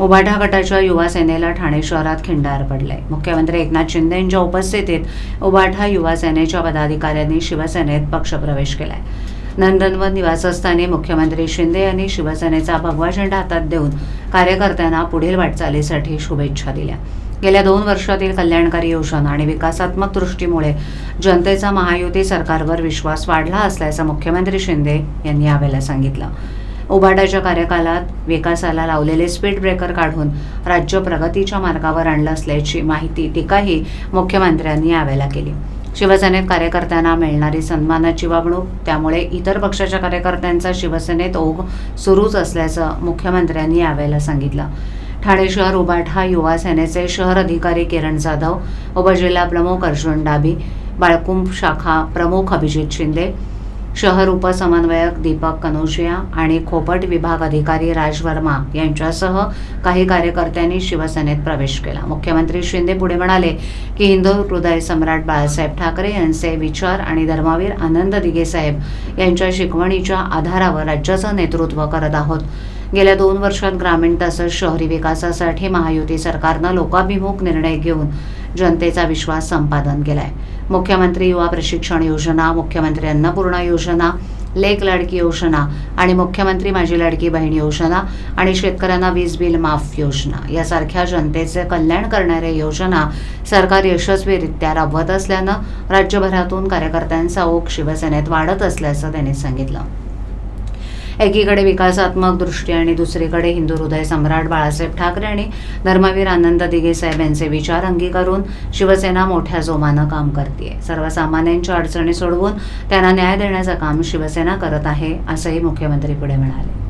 उभाटा गटाच्या युवा सेनेला ठाणे शहरात खिंडार पडलाय. मुख्यमंत्री एकनाथ शिंदेंच्या उपस्थितीत उभाठा युवा सेनेच्या पदाधिकाऱ्यांनी शिवसेनेत पक्षप्रवेश केलाय. नंदनवन निवासस्थानी मुख्यमंत्री शिंदे यांनी शिवसेनेचा भगवा झेंडा हातात देऊन कार्यकर्त्यांना पुढील वाटचालीसाठी शुभेच्छा दिल्या. गेल्या दोन वर्षातील कल्याणकारी योजना आणि विकासात्मक दृष्टीमुळे जनतेचा महायुती सरकारवर विश्वास वाढला असल्याचं मुख्यमंत्री शिंदे यांनी यावेळेला सांगितलं. उभाडाच्या कार्यकालात विकासाला लावलेले स्पीड ब्रेकर काढून राज्य प्रगतीच्या मार्गावर आणलं असल्याची माहिती टीकाही मुख्यमंत्र्यांनी यावेळेला केली. शिवसेनेत कार्यकर्त्यांना मिळणारी सन्मानाची वागणूक त्यामुळे इतर पक्षाच्या कार्यकर्त्यांचा शिवसेनेत ओघ सुरूच असल्याचं मुख्यमंत्र्यांनी यावेळेला सांगितलं. ठाणे शहर उबाठा युवा सेनेचे शहर अधिकारी किरण जाधव उपजिल्हा प्रमुख अर्जुन डाबी बाळकुंभ शाखा प्रमुख अभिजित शिंदे शहर उपसमन्वयक दीपक कनोजिया आणि खोपट विभाग अधिकारी राज वर्मा यांच्यासह काही कार्यकर्त्यांनी शिवसेनेत प्रवेश केला. मुख्यमंत्री शिंदे पुढे म्हणाले की हिंदू हृदय सम्राट बाळासाहेब ठाकरे यांचे विचार आणि धर्मवीर आनंद दिगेसाहेब यांच्या शिकवणीच्या आधारावर राज्याचं नेतृत्व करत आहोत. गेल्या दोन वर्षात ग्रामीण तसंच शहरी विकासासाठी महायुती सरकारनं लोकाभिमुख निर्णय घेऊन जनतेचा विश्वास संपादन केलाय. मुख्यमंत्री युवा प्रशिक्षण योजना मुख्यमंत्री अन्नपूर्णा योजना लेक लाडकी योजना आणि मुख्यमंत्री माझी लाडकी बहीण योजना आणि शेतकऱ्यांना वीज बिल माफ योजना. यासारख्या जनतेचे कल्याण करणाऱ्या योजना सरकार यशस्वीरित्या राबवत असल्यानं राज्यभरातून कार्यकर्त्यांचा ओघ शिवसेनेत वाढत असल्याचं त्यांनी सांगितलं. एकीकडे विकासात्मक दृष्टी आणि दुसरीकडे हिंदू हृदय सम्राट बाळासाहेब ठाकरे आणि धर्मवीर आनंद दिघे साहेब यांचे विचार अंगीकारून शिवसेना मोठ्या जोमानं काम करते सर्वसामान्यांच्या अडचणी सोडवून त्यांना न्याय देण्याचं काम शिवसेना करत आहे असंही मुख्यमंत्री पुढे म्हणाले.